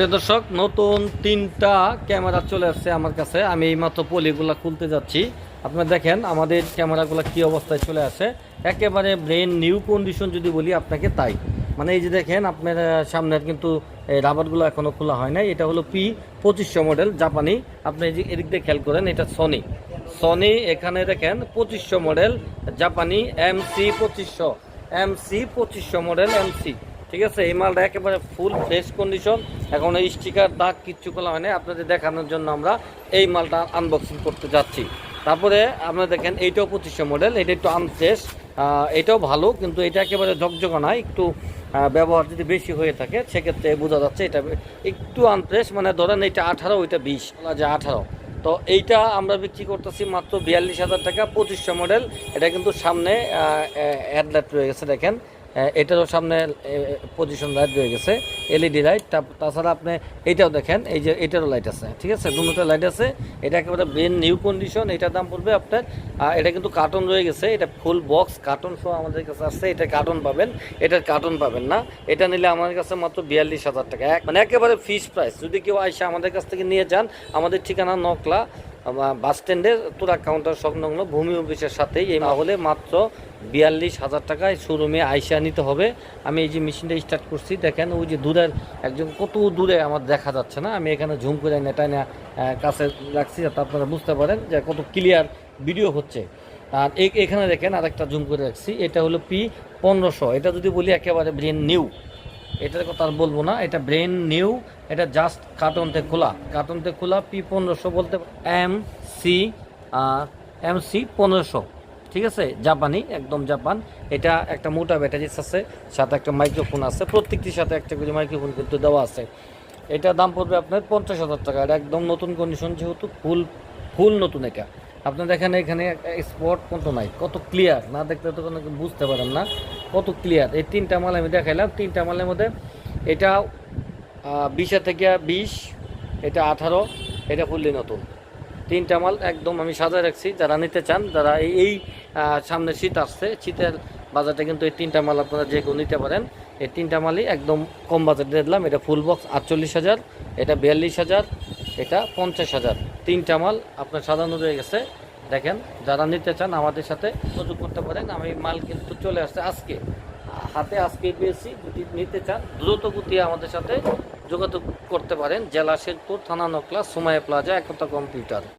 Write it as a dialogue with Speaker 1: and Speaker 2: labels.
Speaker 1: প্রিয় দর্শক, নতুন তিনটা ক্যামেরা চলে আসছে আমার কাছে। আমি এইমাত্র পলিগুলো খুলতে যাচ্ছি। আপনারা দেখেন, আমাদের ক্যামেরাগুলো কি অবস্থায় চলে আসে। একেবারে ব্রেন নিউ কন্ডিশন যদি বলি আপনাকে, তাই। মানে এই যে দেখেন, আপনার সামনের কিন্তু রাবারগুলো এখনও খোলা হয় নাই। এটা হলো পি পঁচিশশো মডেল জাপানি। আপনি এই যে এদিক দিয়ে খেয়াল করেন, এটা সনি সনি এখানে দেখেন, পঁচিশশো মডেল জাপানি এম সি পঁচিশশো। এম সি পঁচিশশো মডেল এম সি ঠিক আছে, এই মালটা একেবারে ফুল ফ্রেশ কন্ডিশন এখন এই স্টিকার দাগ কিচ্ছু করা হয় না আপনাদের দেখানোর জন্য আমরা এই মালটা আনবক্সিং করতে যাচ্ছি। তারপরে আপনারা দেখেন, এইটাও পঁচিশশো মডেল এটা একটু আনফ্রেশ এটাও ভালো, কিন্তু এটা একেবারে ঝকঝকা নয় একটু ব্যবহার যদি বেশি হয়ে থাকে, সেক্ষেত্রে বোঝা যাচ্ছে এটা একটু আনফ্রেশ মানে ধরেন এটা আঠারো, ওইটা বিশ, বলা যায় আঠারো। তো এইটা আমরা বিক্রি করতেছি মাত্র বিয়াল্লিশ হাজার টাকা, পঁচিশশো মডেল এটা কিন্তু সামনে হেডলাইট রয়ে গেছে, দেখেন। এটারও সামনে পজিশন লাইট রয়ে গেছে এলইডি লাইট তাছাড়া আপনি এইটাও দেখেন, এই যে এটারও লাইট আছে, ঠিক আছে? দুটো লাইট আছে। এটা একেবারে ব্রেন নিউ কন্ডিশন এটার দাম পড়বে আপনার এটা কিন্তু কার্টন রয়ে গেছে, এটা ফুল বক্স কার্টন সহ আমাদের কাছে আসছে, এটা কার্টন পাবেন, এটার কার্টন পাবেন না। এটা নিলে আমাদের কাছে মাত্র বিয়াল্লিশ হাজার টাকা। মানে একেবারে ফিস প্রাইস যদি কেউ আইসা আমাদের কাছ থেকে নিয়ে যান, আমাদের ঠিকানা নকলা বাস স্ট্যান্ডের তোরা কাউন্টার সংলগ্ন ভূমি অফিসের সাথেই। এই হলে মাত্র বিয়াল্লিশ হাজার টাকায় শোরুমে আইসা নিতে হবে। আমি এই যে মেশিনটা স্টার্ট করছি, দেখেন ওই যে দূরের একজন, কত দূরে আমার দেখা যাচ্ছে না। আমি এখানে ঝুম করে নেটা না কাছে রাখছি যাতে আপনারা বুঝতে পারেন যে কত ক্লিয়ার ভিডিও হচ্ছে। আর এখানে দেখেন আরেকটা জুম করে রাখছি, এটা হলো পি পনেরোশো। এটা যদি বলি একেবারে ব্রেন নিউ এটার কথা আর বলব না, এটা ব্রেন নিউ এটা জাস্ট কার্টনতে খোলা। কার্টনতে খোলা পি পনেরোশো বলতে এম সি এম সি পনেরোশো, ঠিক আছে? জাপানি, একদম জাপান। এটা একটা মোটা ব্যাটারিস আছে সাথে একটা মাইক্রোফোন আছে, প্রত্যেকটির সাথে একটা করে মাইক্রোফোন কিন্তু দেওয়া আছে। এটা দাম পড়বে আপনার পঞ্চাশ হাজার টাকা। এটা একদম নতুন কন্ডিশন যেহেতু ফুল ফুল নতুন এটা। আপনি দেখেন এখানে স্পট কত নাই, কত ক্লিয়ার না দেখতে তো কোনো বুঝতে পারেন না। কত ক্লিয়ার এই তিনটা মাল আমি দেখাইলাম। তিনটা মালের মধ্যে এটা বিশে থেকে বিশ, এটা আঠারো, এটা ফুললি নতুন। তিনটা মাল একদম আমি সাজায় রাখছি। যারা নিতে চান, যারা এই এই সামনে শীত আসছে, শীতের বাজারটা কিন্তু এই তিনটা মাল আপনারা যে কেউ নিতে পারেন। এই তিনটা মালই একদম কম বাজারে দিলাম। এটা ফুল বক্স আটচল্লিশ হাজার, এটা বিয়াল্লিশ হাজার, এটা পঞ্চাশ হাজার। তিনটা মাল আপনার সাজানো রয়ে গেছে। দেখেন, যারা নিতে চান আমাদের সাথে যোগাযোগ করতে পারেন। আমি মাল কিন্তু চলে আসছে আজকে। হাতে আজকে পেয়েছি, যদি নিতে চান, দ্রুত গতি আমাদের সাথে যোগাযোগ করতে পারেন। জেলা শেরপুর, থানা নকলা সুমায় প্লাজা, একতা কম্পিউটার।